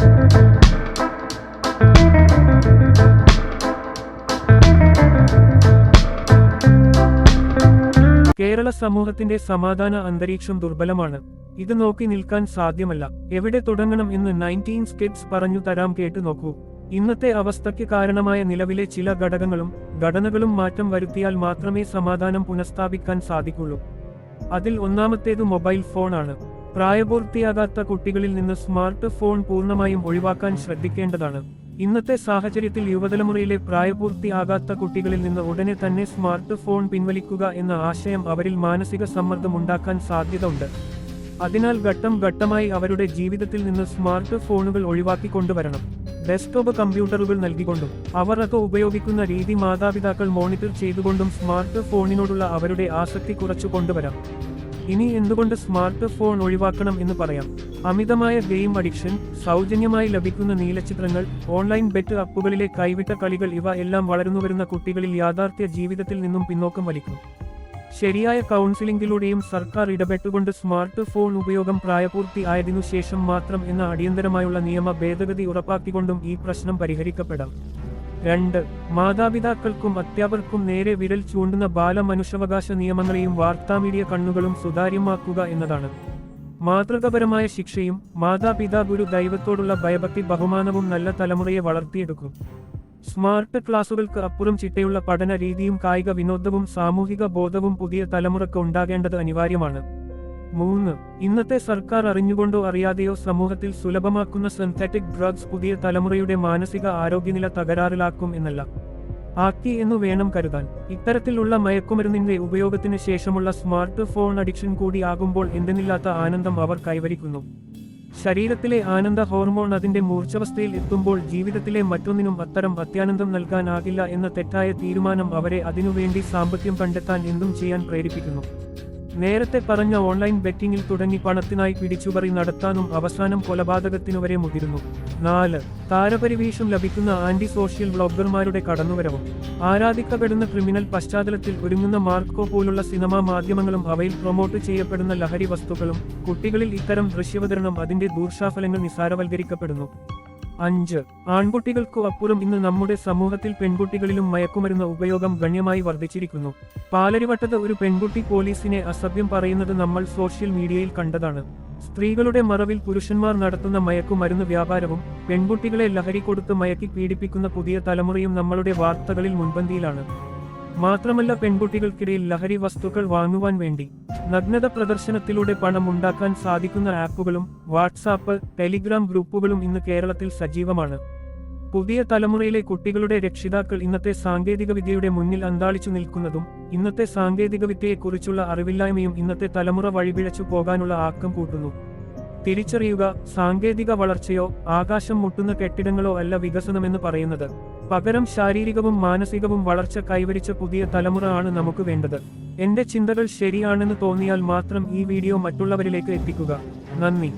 കേരള സമൂഹത്തിന്റെ സമാധാന അന്തരീക്ഷം ദുർബലമാണ്. ഇത് നോക്കി നിൽക്കാൻ സാധ്യമല്ല. എവിടെ തുടങ്ങണം എന്ന് നയന്റീൻ സ്കിറ്റ്സ് പറഞ്ഞു തരാം കേട്ടു നോക്കൂ. ഇന്നത്തെ അവസ്ഥയ്ക്ക് കാരണമായ നിലവിലെ ചില ഘടകങ്ങളും ഘടനകളും മാറ്റം വരുത്തിയാൽ മാത്രമേ സമാധാനം പുനഃസ്ഥാപിക്കാൻ സാധിക്കുള്ളൂ. അതിൽ ഒന്നാമത്തേത് മൊബൈൽ ഫോണാണ്. പ്രായപൂർത്തിയാകാത്ത കുട്ടികളിൽ നിന്ന് സ്മാർട്ട് ഫോൺ പൂർണമായും ഒഴിവാക്കാൻ ശ്രദ്ധിക്കേണ്ടതാണ്. ഇന്നത്തെ സാഹചര്യത്തിൽ യുവതലമുറയിലെ പ്രായപൂർത്തിയാകാത്ത കുട്ടികളിൽ നിന്ന് ഉടനെ തന്നെ സ്മാർട്ട് ഫോൺ പിൻവലിക്കുക എന്ന ആശയം അവരിൽ മാനസിക സമ്മർദ്ദം ഉണ്ടാക്കാൻ സാധ്യത ഉണ്ട് അതിനാൽ ഘട്ടം ഘട്ടമായി അവരുടെ ജീവിതത്തിൽ നിന്ന് സ്മാർട്ട് ഫോണുകൾ ഒഴിവാക്കിക്കൊണ്ടുവരണം. ഡെസ്ക്ടോപ്പ് കമ്പ്യൂട്ടറുകൾ നൽകിക്കൊണ്ടും അവർ അത് ഉപയോഗിക്കുന്ന രീതി മാതാപിതാക്കൾ മോണിറ്റർ ചെയ്തുകൊണ്ടും സ്മാർട്ട് ഫോണിനോടുള്ള അവരുടെ ആസക്തി കുറച്ചു കൊണ്ടുവരാം ഇനി എന്തുകൊണ്ട് സ്മാർട്ട് ഫോൺ ഒഴിവാക്കണം എന്ന് പറയാം? അമിതമായ ഗെയിം അഡിക്ഷൻ സൗജന്യമായി ലഭിക്കുന്ന നീലചിത്രങ്ങൾ ഓൺലൈൻ ബെറ്റ് അപ്പുകളിലെ കൈവിട്ട കളികൾ ഇവ എല്ലാം വളർന്നു വരുന്ന കുട്ടികളിൽ യാഥാർത്ഥ്യ ജീവിതത്തിൽ നിന്നും പിന്നോക്കം വലിക്കും. ശരിയായ കൗൺസിലിംഗിലൂടെയും സർക്കാർ ഇടപെട്ടുകൊണ്ട് സ്മാർട്ട് ഫോൺ ഉപയോഗം പ്രായപൂർത്തി ആയതിനു ശേഷം മാത്രം എന്ന അടിയന്തരമായുള്ള നിയമ ഭേദഗതി ഉറപ്പാക്കിക്കൊണ്ടും ഈ പ്രശ്നം പരിഹരിക്കപ്പെടാം. രണ്ട് മാതാപിതാക്കൾക്കും അധ്യാപകർക്കും നേരെ വിരൽ ചൂണ്ടുന്ന ബാലമനുഷ്യാവകാശ നിയമങ്ങളെയും വാർത്താ മീഡിയ കണ്ണുകളും സുതാര്യമാക്കുക എന്നതാണ്. മാതൃകപരമായ ശിക്ഷയും മാതാപിതാ ഗുരു ദൈവത്തോടുള്ള ഭയഭക്തി ബഹുമാനവും നല്ല തലമുറയെ വളർത്തിയെടുക്കും. സ്മാർട്ട് ക്ലാസുകൾക്ക് അപ്പുറം ചിട്ടയുള്ള പഠന രീതിയും കായിക വിനോദവും സാമൂഹിക ബോധവും പുതിയ തലമുറയ്ക്ക് ഉണ്ടാകേണ്ടത് അനിവാര്യമാണ്. മൂന്ന്. ഇന്നത്തെ സർക്കാർ അറിഞ്ഞുകൊണ്ടോ അറിയാതെയോ സമൂഹത്തിൽ സുലഭമാക്കുന്ന സിന്തറ്റിക് ഡ്രഗ്സ് പുതിയ തലമുറയുടെ മാനസിക ആരോഗ്യനില തകരാറിലാക്കും എന്നല്ല. ആക്കി എന്നു വേണം കരുതാൻ. ഇത്തരത്തിലുള്ള മയക്കുമരുന്നിന്റെ ഉപയോഗത്തിന് ശേഷമുള്ള സ്മാർട്ട് ഫോൺ അഡിക്ഷൻ കൂടി ആകുമ്പോൾ എന്തെന്നില്ലാത്ത ആനന്ദം അവർ കൈവരിക്കുന്നു. ശരീരത്തിലെ ആനന്ദ ഹോർമോൺ അതിന്റെ മൂർച്ഛവസ്ഥയിൽ എത്തുമ്പോൾ ജീവിതത്തിലെ മറ്റൊന്നിനും അത്തരം അത്യാനന്ദം നൽകാനാകില്ല എന്ന തെറ്റായ തീരുമാനം അവരെ അതിനുവേണ്ടി സാമ്പത്തികം കണ്ടെത്താൻ എന്തും ചെയ്യാൻ പ്രേരിപ്പിക്കുന്നു. നേരത്തെ പറഞ്ഞ ഓൺലൈൻ ബെറ്റിംഗിൽ തുടങ്ങി പണത്തിനായി പിടിച്ചുപറി നടത്താനും അവസാനം കൊലപാതകത്തിനുവരെ മുതിരുന്നു. നാല് താരപരിവേഷം ലഭിക്കുന്ന ആന്റി സോഷ്യൽ ബ്ലോഗർമാരുടെ കടന്നുവരവും. ആരാധിക്കപ്പെടുന്ന ക്രിമിനൽ പശ്ചാത്തലത്തിൽ ഒരുങ്ങുന്ന മാർക്കോ പോലുള്ള സിനിമാ മാധ്യമങ്ങളും അവയിൽ പ്രൊമോട്ട് ചെയ്യപ്പെടുന്ന ലഹരി വസ്തുക്കളും കുട്ടികളിൽ ഇത്തരം ദൃശ്യവതരണം അതിന്റെ ദൂർഷാഫലങ്ങൾ നിസാരവൽക്കരിക്കപ്പെടുന്നു. അഞ്ച്. ആൺകുട്ടികൾക്കു അപ്പുറം ഇന്ന് നമ്മുടെ സമൂഹത്തിൽ പെൺകുട്ടികളിലും മയക്കുമരുന്ന് ഉപയോഗം ഗണ്യമായി വർദ്ധിച്ചിരിക്കുന്നു. പാലരിവട്ടത്ത് ഒരു പെൺകുട്ടി പോലീസിനെ അസഭ്യം പറയുന്നത് നമ്മൾ സോഷ്യൽ മീഡിയയിൽ കണ്ടതാണ്. സ്ത്രീകളുടെ മറവിൽ പുരുഷന്മാർ നടത്തുന്ന മയക്കുമരുന്ന് വ്യാപാരവും പെൺകുട്ടികളെ ലഹരി കൊടുത്ത് മയക്കി പീഡിപ്പിക്കുന്ന പുതിയ തലമുറയും നമ്മളുടെ വാർത്തകളിൽ മുൻപന്തിയിലാണ്. മാത്രമല്ല പെൺകുട്ടികൾക്കിടയിൽ ലഹരി വസ്തുക്കൾ വാങ്ങുവാൻ വേണ്ടി. നഗ്നത പ്രദർശനത്തിലൂടെ പണം ഉണ്ടാക്കാൻ സാധിക്കുന്ന ആപ്പുകളും വാട്സാപ്പ് ടെലിഗ്രാം ഗ്രൂപ്പുകളും ഇന്ന് കേരളത്തിൽ സജീവമാണ്. പുതിയ തലമുറയിലെ കുട്ടികളുടെ രക്ഷിതാക്കൾ ഇന്നത്തെ സാങ്കേതികവിദ്യയുടെ മുന്നിൽ അന്താളിച്ചു നിൽക്കുന്നതും ഇന്നത്തെ സാങ്കേതികവിദ്യയെക്കുറിച്ചുള്ള അറിവില്ലായ്മയും ഇന്നത്തെ തലമുറ വഴിപിഴച്ചു പോകാനുള്ള ആക്കം കൂട്ടുന്നു. തിരിച്ചറിയുക സാങ്കേതിക വളർച്ചയോ ആകാശം മുട്ടുന്ന കെട്ടിടങ്ങളോ അല്ല വികസനമെന്ന് പറയുന്നത്. പകരം ശാരീരികവും മാനസികവും വളർച്ച കൈവരിച്ച പുതിയ തലമുറ ആണ് നമുക്ക് വേണ്ടത്. എന്റെ ചിന്തകൾ ശരിയാണെന്ന് തോന്നിയാൽ മാത്രം ഈ വീഡിയോ മറ്റുള്ളവരിലേക്ക് എത്തിക്കുക. നന്ദി.